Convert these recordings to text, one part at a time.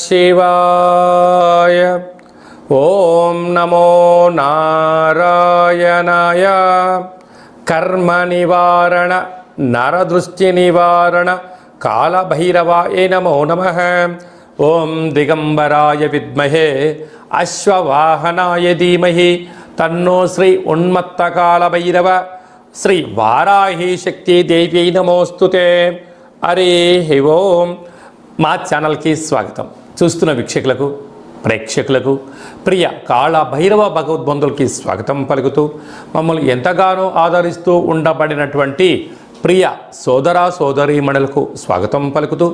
శివాయ ఓం నమో నారాయణాయ కర్మ నివారణ నరదృష్టి నివారణ కాళభైరవాయ నమో నమ ఓం దిగంబరాయ విద్మహే అశ్వవాహనాయ ధీమహి తన్నో శ్రీ ఉన్మత్త కాళభైరవ శ్రీ వారాహి శక్తి దేవ్యై నమోస్తుతే హరి ఓం. మా ఛానల్కి స్వాగతం. చూస్తున్న వీక్షకులకు ప్రేక్షకులకు ప్రియ కాళ భైరవ భగవద్బంధులకి స్వాగతం పలుకుతూ మమ్మల్ని ఎంతగానో ఆదరిస్తూ ఉండబడినటువంటి ప్రియ సోదర సోదరీమణులకు స్వాగతం పలుకుతూ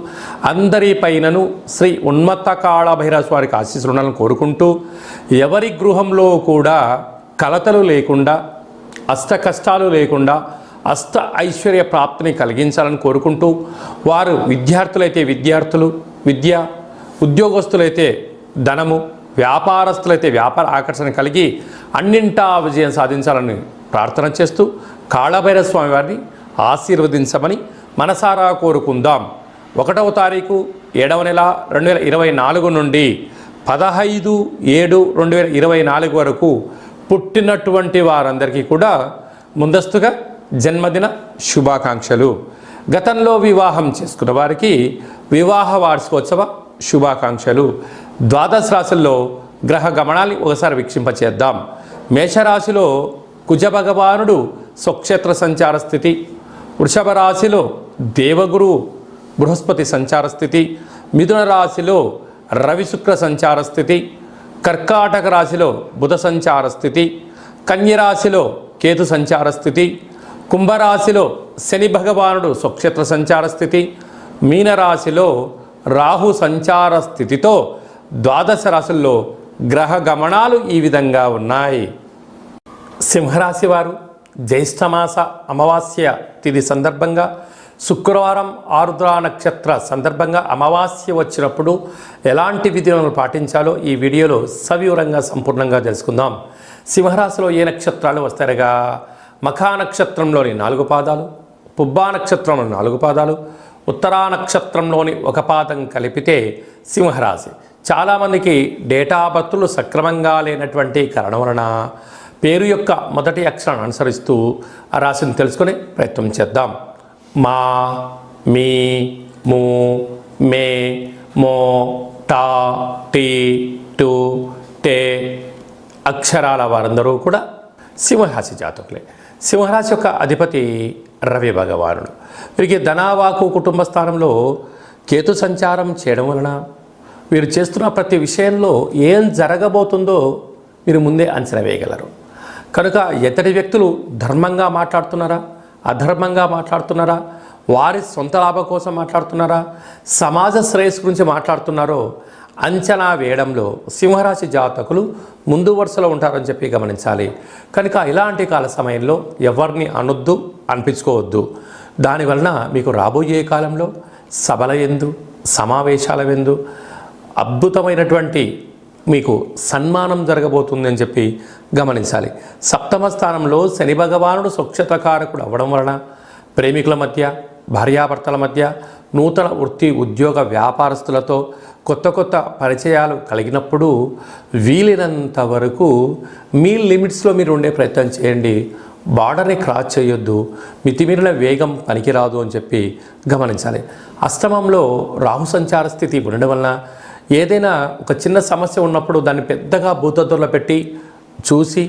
అందరి పైనను శ్రీ ఉన్మత్త కాళ భైరవ స్వారికి ఆశీస్సులను కోరుకుంటూ ఎవరి గృహంలో కూడా కలతలు లేకుండా అష్ట కష్టాలు లేకుండా అష్ట ఐశ్వర్య ప్రాప్తిని కలిగించాలని కోరుకుంటూ వారు విద్యార్థులైతే విద్యార్థులు విద్య ఉద్యోగస్తులైతే ధనము వ్యాపారస్తులైతే వ్యాపార ఆకర్షణ కలిగి అన్నింటా విజయం సాధించాలని ప్రార్థన చేస్తూ కాళభైరవ స్వామి వారిని ఆశీర్వదించమని మనసారా కోరుకుందాం. ఒకటవ తారీఖు ఏడవ నెల రెండు వేల ఇరవై నాలుగు నుండి పదహైదు ఏడు రెండు వేల ఇరవై నాలుగు వరకు పుట్టినటువంటి వారందరికీ కూడా ముందస్తుగా జన్మదిన శుభాకాంక్షలు. గతంలో వివాహం చేసుకున్న వారికి వివాహ వార్షికోత్సవ శుభాకాంక్షలు. ద్వాదశ రాశుల్లో గ్రహ గమనాన్ని ఒకసారి వీక్షింపచేద్దాం. మేషరాశిలో కుజభగవానుడు స్వక్షేత్ర సంచార స్థితి. వృషభ రాశిలో దేవగురు బృహస్పతి సంచార స్థితి. మిథున రాశిలో రవి శుక్ర సంచార స్థితి. కర్కాటక రాశిలో బుధ సంచార స్థితి. కన్యరాశిలో కేతు సంచార స్థితి. కుంభరాశిలో శని భగవానుడు స్వక్షేత్ర సంచార స్థితి మీనరాశిలో రాహు సంచార స్థితితో ద్వాదశ రాశుల్లో గ్రహ గమనాలు ఈ విధంగా ఉన్నాయి. సింహరాశి వారు జ్యేష్ఠమాస అమావాస్య తిథి సందర్భంగా శుక్రవారం ఆరుద్ర నక్షత్ర సందర్భంగా అమావాస్య వచ్చినప్పుడు ఎలాంటి విధులను పాటించాలో ఈ వీడియోలో సవివరంగా సంపూర్ణంగా తెలుసుకుందాం. సింహరాశిలో ఏ నక్షత్రాలు వస్తారుగా మఖా నక్షత్రంలోని నాలుగు పాదాలు పుబ్బా నక్షత్రంలోని నాలుగు పాదాలు ఉత్తరా నక్షత్రంలోని ఒక పాదం కలిపితే సింహరాశి. చాలామందికి డేటా బర్తులు సక్రమంగా లేనటువంటి కారణం వలన పేరు యొక్క మొదటి అక్షరాన్ని అనుసరిస్తూ ఆ రాశిని తెలుసుకునే ప్రయత్నం చేద్దాం. మా మీ మూ మే మో టా టీ టు టే అక్షరాల వారందరూ కూడా సింహరాశి జాతకులే. సింహరాశి యొక్క అధిపతి రవి భగవానుడు. వీరికి ధనావాకు కుటుంబ స్థానంలో కేతు సంచారం చేయడం వలన వీరు చేస్తున్న ప్రతి విషయంలో ఏం జరగబోతుందో మీరు ముందే అంచనా వేయగలరు. కనుక ఇతడి వ్యక్తులు ధర్మంగా మాట్లాడుతున్నారా? అధర్మంగా మాట్లాడుతున్నారా? వారి సొంత లాభం కోసం మాట్లాడుతున్నారా? సమాజ శ్రేయస్సు గురించి మాట్లాడుతున్నారో అంచనా వేయడంలో సింహరాశి జాతకులు ముందు వరుసలో ఉంటారని చెప్పి గమనించాలి. కనుక ఇలాంటి కాల సమయంలో ఎవరిని అనొద్దు అనిపించుకోవద్దు. దానివలన మీకు రాబోయే కాలంలో సభల ఎందు సమావేశాల ఎందు అద్భుతమైనటువంటి మీకు సన్మానం జరగబోతుంది అని చెప్పి గమనించాలి. సప్తమ స్థానంలో శని భగవానుడు స్వచ్ఛతకారకుడు అవ్వడం వలన ప్రేమికుల మధ్య భార్యాభర్తల మధ్య నూతన వృత్తి ఉద్యోగ వ్యాపారస్తులతో కొత్త కొత్త పరిచయాలు కలిగినప్పుడు వీలైనంత వరకు మీ లిమిట్స్లో మీరు ఉండే ప్రయత్నం చేయండి. బార్డర్ని క్రాస్ చేయొద్దు. మితిమీరిన వేగం పనికిరాదు అని చెప్పి గమనించాలి. అష్టమంలో రాహు సంచార స్థితి ఉండడం వలన ఏదైనా ఒక చిన్న సమస్య ఉన్నప్పుడు దాన్ని పెద్దగా భూతత్వంలో పెట్టి చూసి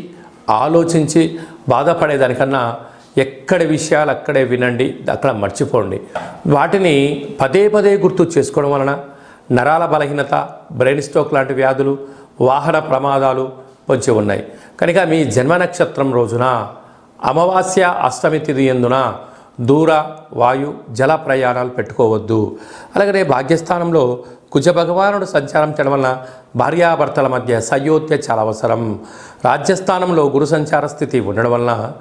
ఆలోచించి బాధపడేదానికన్నా ఎక్కడి విషయాలు అక్కడే వినండి అక్కడ మర్చిపోండి. వాటిని పదే పదే గుర్తు చేసుకోవడం వలన నరాల బలహీనత బ్రెయిన్ స్ట్రోక్ లాంటి వ్యాధులు వాహన ప్రమాదాలు పొంచి ఉన్నాయి. కనుక మీ జన్మ నక్షత్రం రోజున అమావాస్య అష్టమి తిథి ఎందున దూర వాయు జల ప్రయాణాలు పెట్టుకోవద్దు. అలాగనే భాగ్యస్థానంలో కుజ భగవానుడు సంచారం చేయడం వలన భార్యాభర్తల మధ్య సయోధ్య చాలా అవసరం. రాజ్యస్థానంలో గురు సంచార స్థితి ఉండడం వలన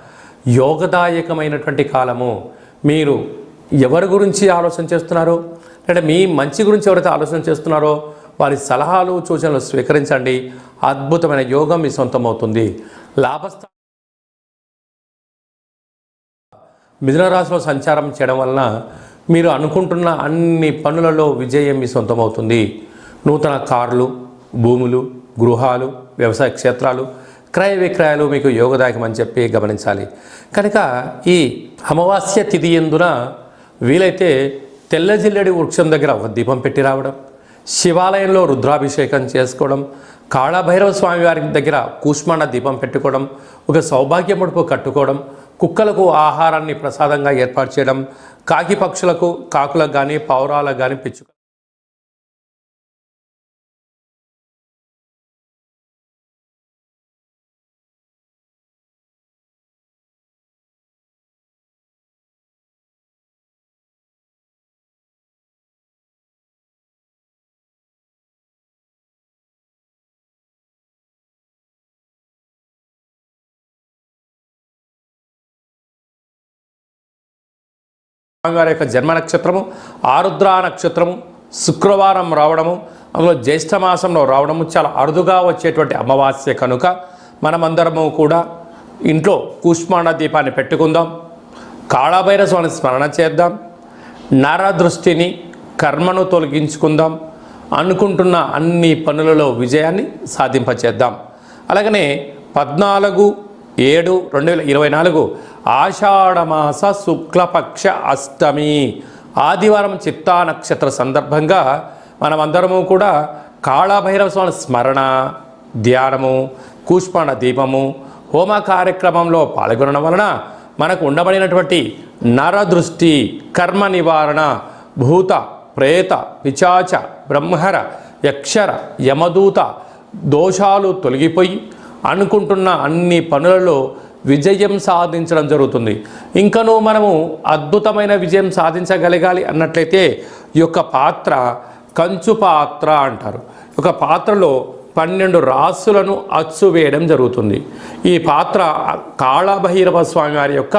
యోగదాయకమైనటువంటి కాలము. మీరు ఎవరి గురించి ఆలోచన చేస్తున్నారు? అంటే మీ మంచి గురించి ఎవరైతే ఆలోచన చేస్తున్నారో వారి సలహాలు సూచనలు స్వీకరించండి. అద్భుతమైన యోగం మీ సొంతమవుతుంది. లాభస్థా మిథునరాశిలో సంచారం చేయడం వలన మీరు అనుకుంటున్న అన్ని పనులలో విజయం మీ సొంతమవుతుంది. నూతన కార్లు భూములు గృహాలు వ్యవసాయ క్షేత్రాలు క్రయ విక్రయాలు మీకు యోగదాయకమని చెప్పి గమనించాలి. కనుక ఈ అమావాస్య తిథి ఎందున వీలైతే తెల్లజిల్లెడి వృక్షం దగ్గర ఒక దీపం పెట్టి రావడం శివాలయంలో రుద్రాభిషేకం చేసుకోవడం కాళభైరవ స్వామివారి దగ్గర కూష్మాణ దీపం పెట్టుకోవడం ఒక సౌభాగ్య ముడుపు కట్టుకోవడం కుక్కలకు ఆహారాన్ని ప్రసాదంగా ఏర్పాటు చేయడం కాకి పక్షులకు కాకులకు కానీ పౌరాలకు కానీ పిచ్చుక స్వామివారి యొక్క జన్మ నక్షత్రము ఆరుద్ర నక్షత్రము శుక్రవారం రావడము అందులో జ్యేష్ఠ మాసంలో రావడము చాలా అరుదుగా వచ్చేటువంటి అమావాస్య కనుక మనమందరము కూడా ఇంట్లో కూష్మాండ దీపాన్ని పెట్టుకుందాం కాళభైర స్వామి స్మరణ చేద్దాం నరదృష్టిని కర్మను తొలగించుకుందాం అనుకుంటున్న అన్ని పనులలో విజయాన్ని సాధింపచేద్దాం. అలాగనే పద్నాలుగు ఏడు రెండు వేల ఇరవై నాలుగు ఆషాఢమాస శుక్లపక్ష అష్టమి. ఆదివారం చిత్తా నక్షత్ర సందర్భంగా మనమందరము కూడా కాళభైరవ స్వామి స్మరణ ధ్యానము కూష్మాణ దీపము హోమ కార్యక్రమంలో పాల్గొనడం వలన మనకు ఉండబడినటువంటి నరదృష్టి కర్మ నివారణ భూత ప్రేత పిచాచ బ్రహ్మర యక్షర యమదూత దోషాలు తొలగిపోయి అనుకుంటున్న అన్ని పనులలో విజయం సాధించడం జరుగుతుంది. ఇంకనూ మనము అద్భుతమైన విజయం సాధించగలగాలి అన్నట్లయితే ఈ యొక్క పాత్ర కంచు పాత్ర అంటారు. ఒక పాత్రలో పన్నెండు రాసులను అచ్చు వేయడం జరుగుతుంది. ఈ పాత్ర కాళభైరవ స్వామి వారి యొక్క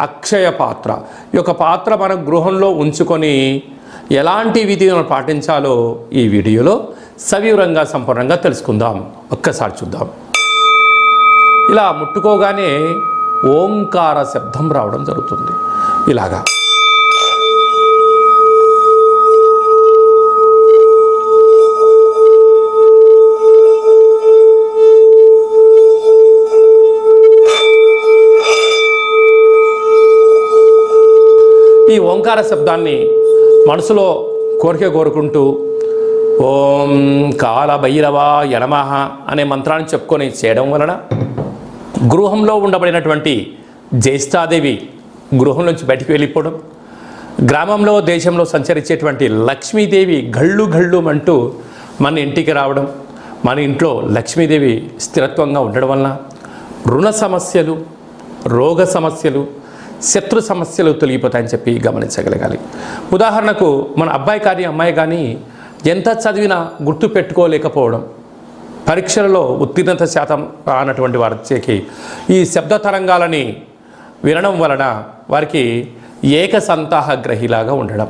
అక్షయ పాత్ర. ఈ యొక్క పాత్ర మన గృహంలో ఉంచుకొని ఎలాంటి విధిలను పాటించాలో ఈ వీడియోలో సవివరంగా సంపూర్ణంగా తెలుసుకుందాం. ఒక్కసారి చూద్దాం. ఇలా ముట్టుకోగానే ఓంకార శబ్దం రావడం జరుగుతుంది. ఇలాగా. ఈ ఓంకార శబ్దాన్ని మనసులో కోరిక కోరుకుంటూ ఓం కాల భైరవ యనమహ అనే మంత్రాన్ని చెప్పుకొని చేయడం వలన గృహంలో ఉండబడినటువంటి జ్యేష్ఠాదేవి గృహం నుంచి బయటికి వెళ్ళిపోవడం గ్రామంలో దేశంలో సంచరించేటువంటి లక్ష్మీదేవి గళ్ళు గళ్ళు అంటూ మన ఇంటికి రావడం మన ఇంట్లో లక్ష్మీదేవి స్థిరత్వంగా ఉండడం వలన రుణ సమస్యలు రోగ సమస్యలు శత్రు సమస్యలు తొలగిపోతాయని చెప్పి గమనించగలగాలి. ఉదాహరణకు మన అబ్బాయి కానీ అమ్మాయి కానీ ఎంత చదివినా గుర్తు పెట్టుకోలేకపోవడం పరీక్షలలో ఉత్తీర్ణత శాతం రానటువంటి వారికి ఈ శబ్ద తరంగాలని వినడం వలన వారికి ఏక సంతాహ గ్రహిలాగా ఉండడం.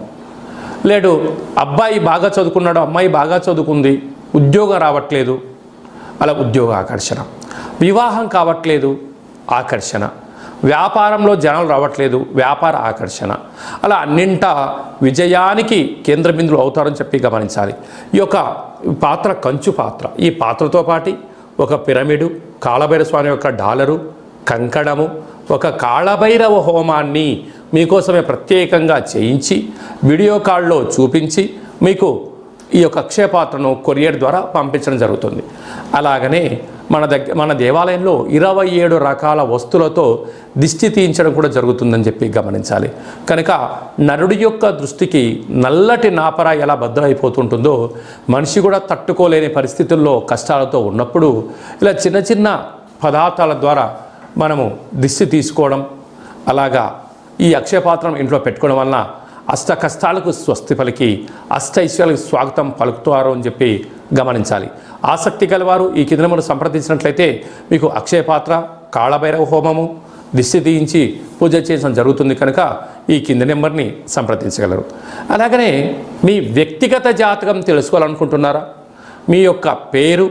లేడు అబ్బాయి బాగా చదువుకున్నాడు అమ్మాయి బాగా చదువుకుంది ఉద్యోగం రావట్లేదు. అలా ఉద్యోగ ఆకర్షణ. వివాహం కావట్లేదు ఆకర్షణ. వ్యాపారంలో జనాలు రావట్లేదు వ్యాపార ఆకర్షణ. అలా అన్నింట విజయానికి కేంద్ర బిందులు అవుతారని చెప్పి గమనించాలి. ఈ యొక్క పాత్ర కంచు పాత్ర. ఈ పాత్రతో పాటి ఒక పిరమిడు కాళభైరస్వామి యొక్క డాలరు కంకణము ఒక కాళభైరవ హోమాన్ని మీకోసమే ప్రత్యేకంగా చేయించి వీడియో కాల్లో చూపించి మీకు ఈ యొక్క అక్షయ పాత్రను కొరియర్ ద్వారా పంపించడం జరుగుతుంది. అలాగనే మన దగ్గర మన దేవాలయంలో ఇరవై ఏడు రకాల వస్తువులతో దిష్టి తీయించడం కూడా జరుగుతుందని చెప్పి గమనించాలి. కనుక నరుడి యొక్క దృష్టికి నల్లటి నాపర ఎలా భద్రైపోతుంటుందో మనిషి కూడా తట్టుకోలేని పరిస్థితుల్లో కష్టాలతో ఉన్నప్పుడు ఇలా చిన్న చిన్న పదార్థాల ద్వారా మనము దిష్టి తీసుకోవడం అలాగా ఈ అక్షయపాత్రం ఇంట్లో పెట్టుకోవడం వలన అష్ట కష్టాలకు స్వస్తి పలికి అష్ట ఐశ్వర్యాలకు స్వాగతం పలుకుతారు అని చెప్పి గమనించాలి. ఆసక్తి గలవారు ఈ కింద సంప్రదించినట్లయితే మీకు అక్షయపాత్ర కాళభైరవ హోమము దిష్టి తీయించి పూజ చేయడం జరుగుతుంది కనుక ఈ కింది నెంబర్ని సంప్రదించగలరు. అలాగనే మీ వ్యక్తిగత జాతకం తెలుసుకోవాలనుకుంటున్నారా? మీ యొక్క పేరు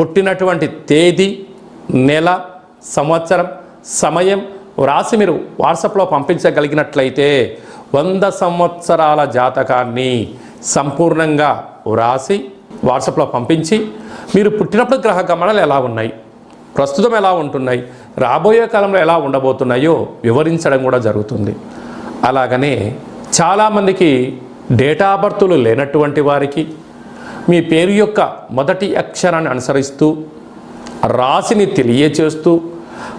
పుట్టినటువంటి తేదీ నెల సంవత్సరం సమయం వ్రాసి మీరు వాట్సాప్లో పంపించగలిగినట్లయితే వంద సంవత్సరాల జాతకాన్ని సంపూర్ణంగా వ్రాసి వాట్సాప్లో పంపించి మీరు పుట్టినప్పుడు గ్రహ గమనాలు ఎలా ఉన్నాయి? ప్రస్తుతం ఎలా ఉంటున్నాయి? రాబోయే కాలంలో ఎలా ఉండబోతున్నాయో వివరించడం కూడా జరుగుతుంది. అలాగనే చాలామందికి డేటా బర్తులు లేనటువంటి వారికి మీ పేరు యొక్క మొదటి అక్షరాన్ని అనుసరిస్తూ రాశిని తెలియచేస్తూ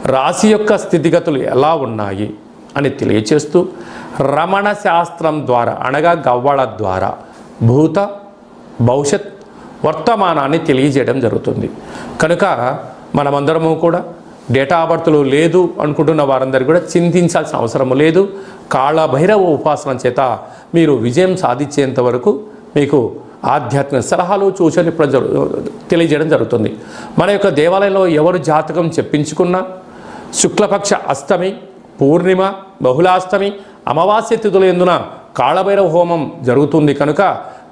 రాశి యొక్క స్థితిగతులు ఎలా ఉన్నాయి అని తెలియచేస్తూ రమణ శాస్త్రం ద్వారా అనగా గవ్వళ ద్వారా భూత భవిష్యత్ వర్తమానాన్ని తెలియజేయడం జరుగుతుంది. కనుక మనమందరము కూడా డేటా బర్త్లు లేదు అనుకుంటున్న వారందరూ కూడా చింతించాల్సిన అవసరం లేదు. కాళభైరవ ఉపాసన చేత మీరు విజయం సాధించేంత వరకు మీకు ఆధ్యాత్మిక సలహాలు సూచనలు ఇప్పుడు తెలియజేయడం జరుగుతుంది. మన యొక్క దేవాలయంలో ఎవరు జాతకం చెప్పించుకున్నా శుక్లపక్ష అష్టమి పూర్ణిమ బహుళాష్టమి అమావాస్య తిథుల ఎందున కాళభైరవ హోమం జరుగుతుంది. కనుక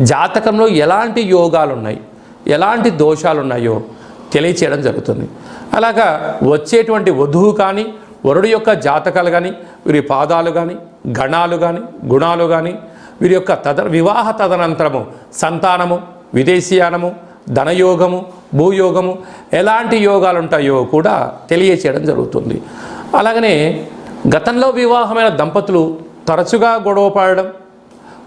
జాతకంలో ఎలాంటి యోగాలు ఉన్నాయి ఎలాంటి దోషాలు ఉన్నాయో తెలియచేయడం జరుగుతుంది. అలాగా వచ్చేటువంటి వధువు కానీ వరుడు యొక్క జాతకాలు కానీ వీరి పాదాలు కానీ గణాలు కానీ గుణాలు కానీ వీరి యొక్క తద వివాహ తదనంతరము సంతానము విదేశీయానము ధనయోగము భూయోగము ఎలాంటి యోగాలు ఉంటాయో కూడా తెలియచేయడం జరుగుతుంది. అలాగనే గతంలో వివాహమైన దంపతులు తరచుగా గొడవ పడడం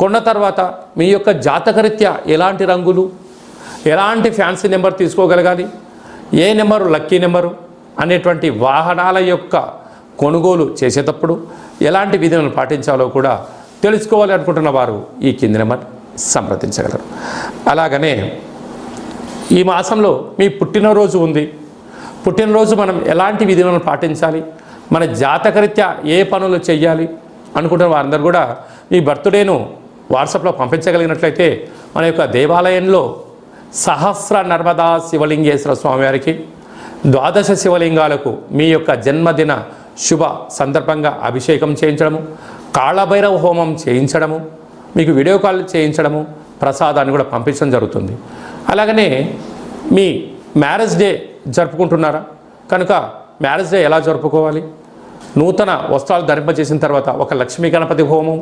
కొన్న తర్వాత మీ యొక్క జాతకరీత్యా ఎలాంటి రంగులు ఎలాంటి ఫ్యాన్సీ నెంబర్ తీసుకోగలగాలి ఏ నెంబరు లక్కీ నెంబరు అనేటువంటి వాహనాల యొక్క కొనుగోలు చేసేటప్పుడు ఎలాంటి విధులను పాటించాలో కూడా తెలుసుకోవాలి అనుకుంటున్న వారు ఈ కింది నెంబర్ సంప్రదించగలరు. అలాగనే ఈ మాసంలో మీ పుట్టినరోజు ఉంది. పుట్టినరోజు మనం ఎలాంటి విధులను పాటించాలి మన జాతకరీత్యా ఏ పనులు చేయాలి అనుకుంటున్న వారందరూ కూడా మీ బర్త్డేను వాట్సాప్లో పంపించగలిగినట్లయితే మన యొక్క దేవాలయంలో సహస్ర నర్మదా శివలింగేశ్వర స్వామివారికి ద్వాదశ శివలింగాలకు మీ యొక్క జన్మదిన శుభ సందర్భంగా అభిషేకం చేయించడము కాళభైరవ హోమం చేయించడము మీకు వీడియో కాల్ చేయించడము ప్రసాదాన్ని కూడా పంపించడం జరుగుతుంది. అలాగనే మీ మ్యారేజ్ డే జరుపుకుంటున్నారా? కనుక మ్యారేజ్ డే ఎలా జరుపుకోవాలి? నూతన వస్త్రాలు ధరింపజేసిన తర్వాత ఒక లక్ష్మీ గణపతి హోమం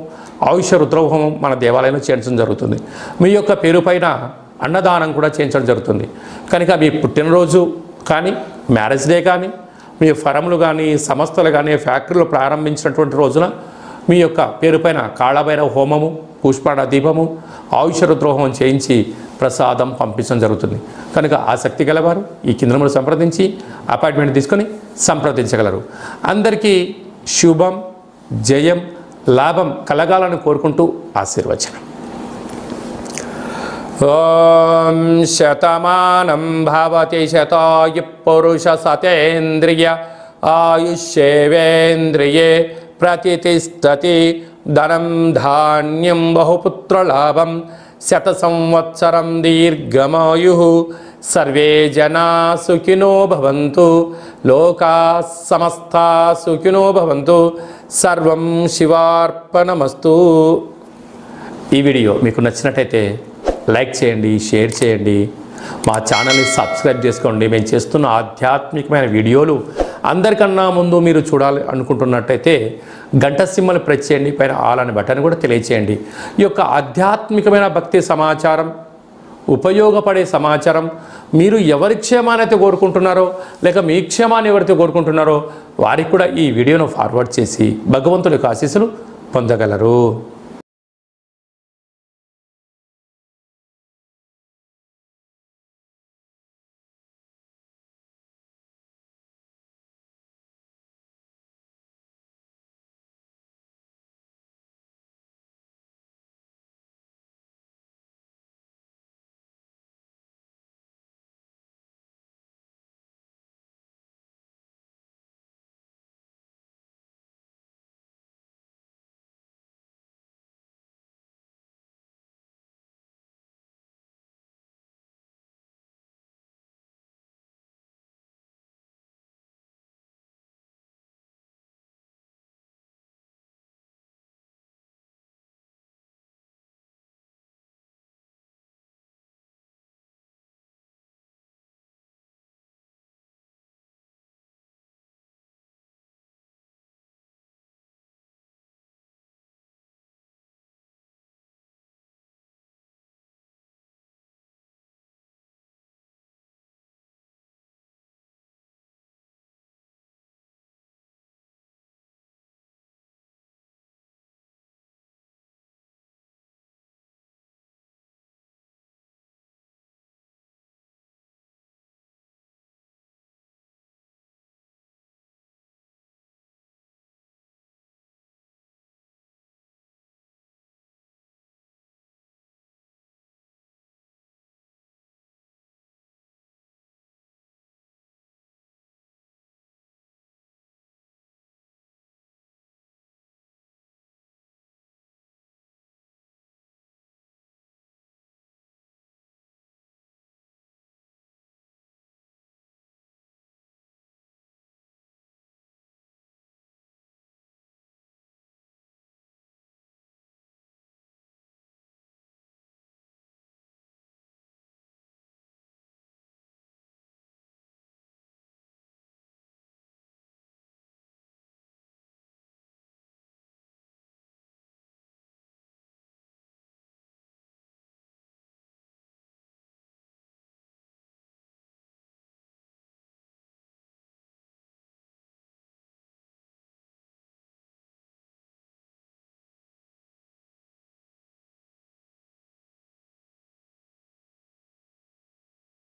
ఆయుష రుద్ర హోమం మన దేవాలయంలో చేయించడం జరుగుతుంది. మీ యొక్క పేరు పైన అన్నదానం కూడా చేయించడం జరుగుతుంది. కనుక మీ పుట్టినరోజు కానీ మ్యారేజ్ డే కానీ మీ ఫరములు కానీ సంస్థలు కానీ ఫ్యాక్టరీలు ప్రారంభించినటువంటి రోజున మీ యొక్క పేరుపైన కాళభైరవ హోమము పుష్పాణ దీపము ఆయుష రుద్రోహం చేయించి ప్రసాదం పంపించడం జరుగుతుంది. కనుక ఆసక్తి గలవారు ఈ కేంద్రములు సంప్రదించి అపాయింట్మెంట్ తీసుకొని సంప్రదించగలరు. అందరికీ శుభం జయం లాభం కలగాలని కోరుకుంటూ ఆశీర్వచనం. ఓం శతమానం భవతి శతాయు పురుష సతేంద్రియ ఆయుష్యేవేంద్రియే ప్రతిష్టతి ధనం ధాన్యం బహుపుత్రలాభం శత సంవత్సరం దీర్ఘమాయు సర్వే జనా సుఖినో భవంతు లోకా సమస్త సుఖినో భవంతు సర్వం శివార్పణమస్తు ఈ వీడియో మీకు నచ్చినట్టయితే లైక్ చేయండి షేర్ చేయండి మా ఛానల్ని సబ్స్క్రైబ్ చేసుకోండి. మేము చేస్తున్న ఆధ్యాత్మికమైన వీడియోలు అందరికన్నా ముందు మీరు చూడాలి అనుకుంటున్నట్టయితే గంట సింహలు ప్రెస్ చేయండి పైన ఆల్ అనే బటన్ కూడా తెలియచేయండి. ఈ యొక్క ఆధ్యాత్మికమైన భక్తి సమాచారం ఉపయోగపడే సమాచారం మీరు ఎవరి క్షేమాన్ని అయితే కోరుకుంటున్నారో లేక మీ క్షేమాన్ని ఎవరైతే కోరుకుంటున్నారో వారికి కూడా ఈ వీడియోను ఫార్వర్డ్ చేసి భగవంతుడి యొక్క ఆశీస్సులు పొందగలరు.